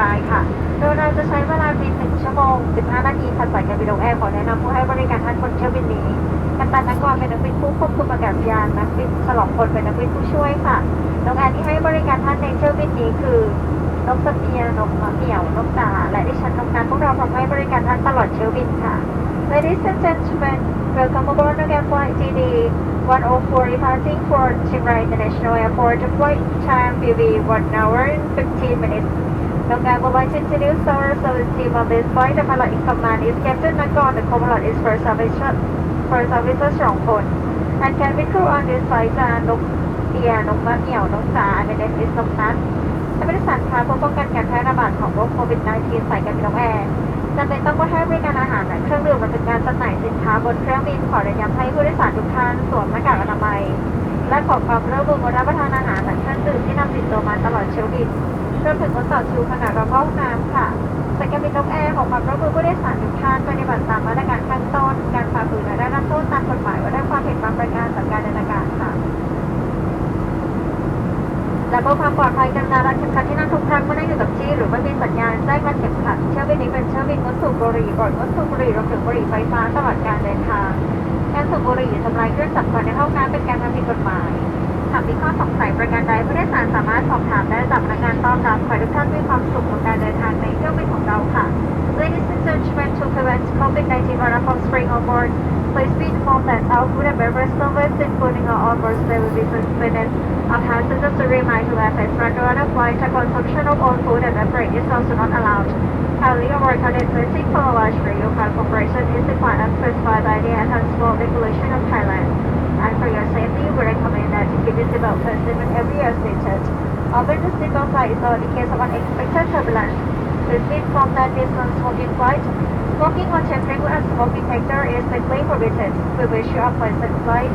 รายค่ะ โดยเราจะใช้เวลาบิน1ชั่วโมง 15 นาทีค่ะสายการบินนกแอร์ขอแนะนำผู้ให้บริการท่านบนเที่ยวบินนี้กัปตันนักกรเป็นนักบินผู้ควบคุมอากาศยานนักบินฉลองพลเป็นนักบินผู้ช่วยค่ะนกแอร์ที่ให้บริการท่านในเที่ยวบินนี้คือนกสเปียนกมะเหมี่ยวนกกาและดิฉันนกนันพวกเราพร้อมให้บริการท่านตลอดเที่ยวบินค่ะ Ladies and gentlemen, welcome aboard Nokia Flight TD 104 departing for Chiang Rai International Airport. The flight time will be 1 hour and 15 minutes. Nokia would like to introduce our service team on this flight. The pilot in command is Captain Nakon. The co-pilot is First Officer, First Officer Shrongpon. And cabin crew on this flight are Nok Tia, Nok Ma Miao, Nok Sa, and the name is Nok Nat. ท่านผู้โดยสารคะเพื่อป้องกันการแพร่ระบาดของโรคโควิด -19 สายการบินนกแอร์จำเป็นต้องงดให้บริการอาหารและเครื่องดื่มรวมถึงการจำหน่ายสินค้าบนเครื่องบินขอเน้นย้ำให้ผู้โดยสารทุกท่านสวมหน้ากากอนามัยและขอความร่วมมืองดรับประทานอาหารและเครื่องดื่มที่นำติดตัวมาตลอดเที่ยวบิน รวมถึงงดต่อคิวขณะรอเข้าห้องน้ำค่ะสายการบินนกแอร์ขอความร่วมมือผู้โดยสารทุกท่านปฏิบัติตามมาตรการขั้นต้น การฝ่าฝืนและได้รับโทษตามกฎหมายว่าได้ความผิดบางประการจากการเดินอากาศค่ะ และเพื่อความปลอดภัยกรุณารัดเข็มขัดที่นั่งทุกครั้งเมื่อนั่งอยู่กับที่หรือไม่มีสัญญาณแจ้งรัดเข็มขัดเที่ยวบินนี้เป็นเที่ยวบินงดสูบบุหรี่ปลดงดสูบบุหรี่รวมถึงบุหรี่ไฟฟ้าตลอดการเดินทาง การสูบบุหรี่ทำลายเครื่องจักรกลในห้องน้ำเป็นการทำผิดกฎหมายหากมีข้อสง สัยประการใดผู้โดยสารสามารถสอบถามได้จากพนักงานต้อนรับขอให้ทุกท่านมีความสุขกับการเดินทางในเที่ยวบินของเราค่ะ Ladies and gentlemen, to prevent COVID-19 virus from spreading on board, please be informed that all food and beverage service, including our on-board stay, will be suspended. Our passengers to remind to that as regular on a flight, the consumption of all food and beverage is also not allowed. Highly recorded placing for a large radio card corporation is defined as specified by the Transport Regulation of Thailand. about tourism and every year they touch. the day of is in uh, case of unexpected turbulence. the Proceed from that distance smoking flight. Smoking on Chenfengu and smoking sector is strictly prohibited. We wish you a pleasant flight.